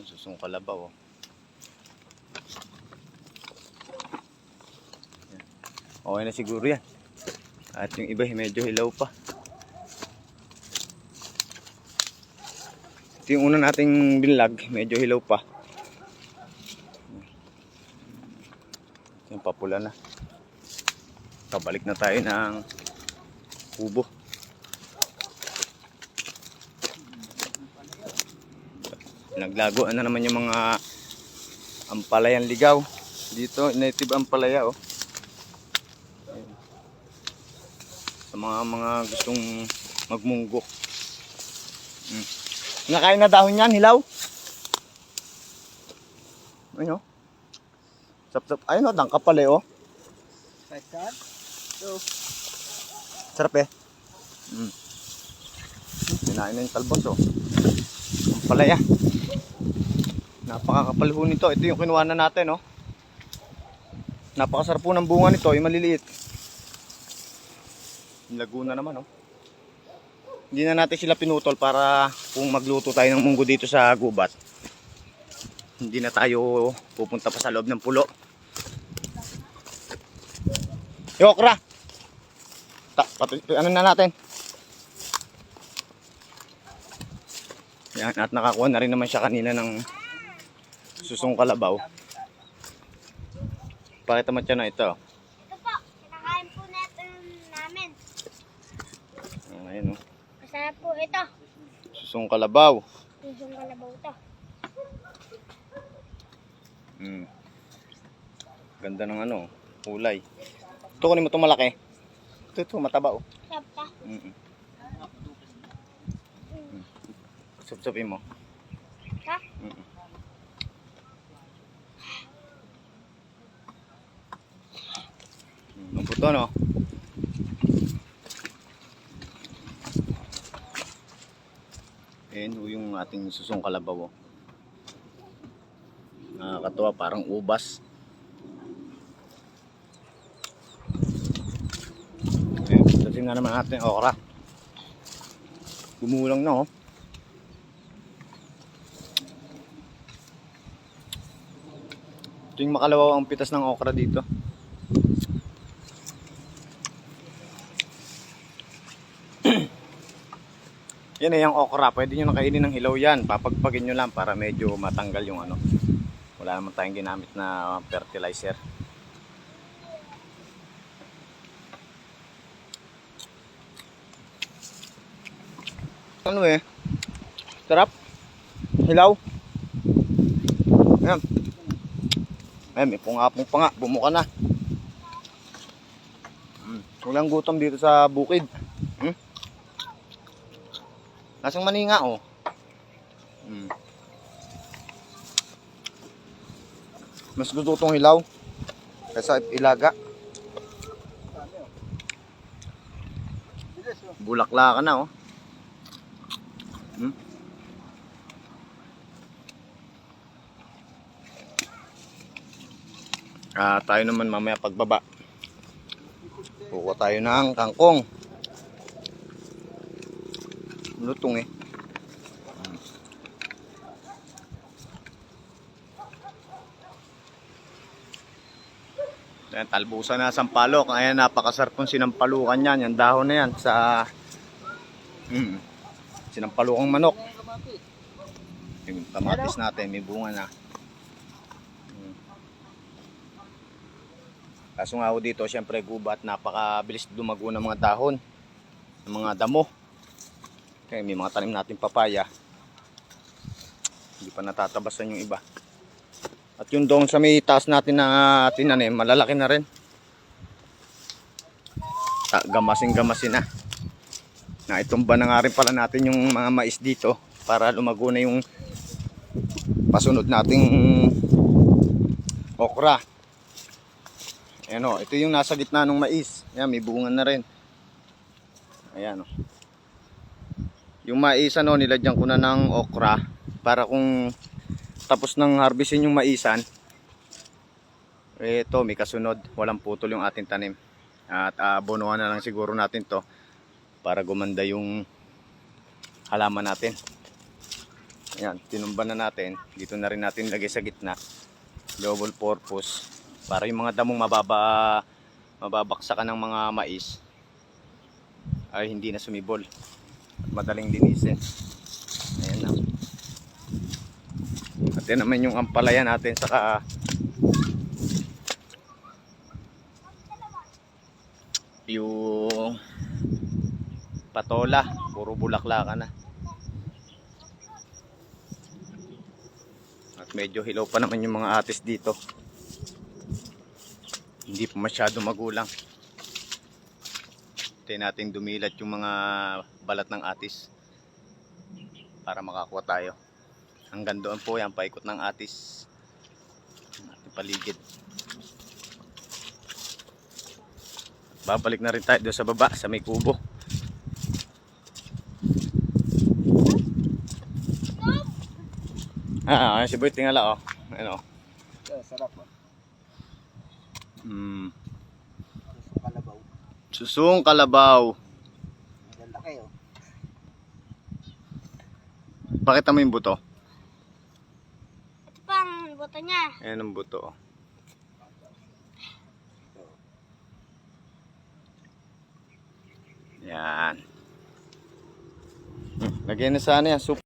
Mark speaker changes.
Speaker 1: Ayan, susong kalabaw. Oh. Okay na siguro yan. At yung iba medyo hilaw pa. Ito yung una nating binlag, medyo hilaw pa. Yung papula na. Kabalik na tayo ng kubo. Naglago na naman yung mga ampalayan ligaw. Dito, native ampalaya oh. Sa mga mga gustong magmunggo. Mm. Nakain na dahon yan, hilaw. Ayun oh. Sap sap. Ayun oh, dangka pala oh. Sarap eh. Mm. Kinain na yung talbos oh. Ang palaya. Napakakapal ho nito. Ito yung kinuha na natin oh. Napakasarap po ng bunga nito. Yung maliliit. Laguna naman oh. Hindi na natin sila pinutol para kung magluto tayo ng munggo dito sa gubat. Hindi na tayo pupunta pa sa loob ng pulo. Yokra! Ta, pati, ano na natin? Yan, at nakakuha na rin naman siya kanina ng susong kalabaw. Pakita mo na ito.
Speaker 2: Ito po, kinakain po natin namin.
Speaker 1: Ayan, oh.
Speaker 2: Masarap po ito.
Speaker 1: susong kalabaw.
Speaker 2: Pusong kalabaw to.
Speaker 1: Hmm. Ganda ng ano, kulay. Ito kunin mo itong malaki. Ito, ito, mataba oh.
Speaker 2: Sarap ta.
Speaker 1: Mm -mm. Sup-supin mo. Ang puto, no? Ayan ho yung ating susong kalabaw. oh. Nakakatuwa, parang ubas. Ayan, tasin na naman natin okra. Gumulang na, oh. Ito yung makalawaw ang pitas ng okra dito. Yan eh, yung okra. Pwede nyo nakainin ng hilaw yan. Papagpagin nyo lang para medyo matanggal yung ano. Wala naman tayong ginamit na fertilizer. Ano eh? Sarap. Hilaw. Ayan. Ayan, may pungapong pa nga. Bumuka na. Mm. Walang gutom dito sa bukid. Nasang maninga oh. Mm. Mas gusto itong hilaw. Kaysa ilaga. Bulakla ka na oh. Hmm? Ah, tayo naman mamaya pagbaba. Kukuha tayo ng kangkong. Lutong eh. Ayan, talbusan na sampalok. Ayan, napakasarap kung sinampalukan yan. Yung dahon na yan sa... Mm, sinampalukang manok. Yung kamatis natin, may bunga na. Mm. Kaso nga ho dito, syempre gubat, napakabilis dumago ng mga dahon, ng mga damo. Kaya may mga tanim natin papaya. Hindi pa natatabasan yung iba. At yung doon sa may taas natin na tinanim, malalaki na rin. Ta- Gamasin gamasin na. Na itumba na nga rin pala natin yung mga mais dito para lumago na yung pasunod nating okra. Ayan o, ito yung nasa gitna ng mais. Ayan, may bunga na rin. Ayan o. Yung mais ano, nilagyan ko na ng okra para kung tapos ng harvestin yung maisan, ito may kasunod, walang putol yung ating tanim. At abonohan na lang siguro natin to para gumanda yung halaman natin. Yan, tinumba na natin. Dito na rin natin lagay sa gitna. Double purpose. Para yung mga damong mababa, mababaksakan ng mga mais ay hindi na sumibol. At madaling linisin. Ayan na. At naman yung ampalaya natin saka yung patola. Puro bulaklakan na. At medyo hilaw pa naman yung mga atis dito. Hindi pa masyado magulang. Hintayin natin dumilat yung mga balat ng atis para makakuha tayo. Hanggang doon po yan, paikot ng atis ating paligid. Babalik na rin tayo doon sa baba, sa may kubo. Ah, ah, si Boy tingala oh. Ano?
Speaker 3: Yeah, sarap.
Speaker 1: Mm. Susung kalabaw.
Speaker 3: Ang laki oh.
Speaker 1: Pakita mo yung buto.
Speaker 2: Ito pa ang buto niya.
Speaker 1: Ayan ang buto. Yan. Hmm, Lagyan na sana yan.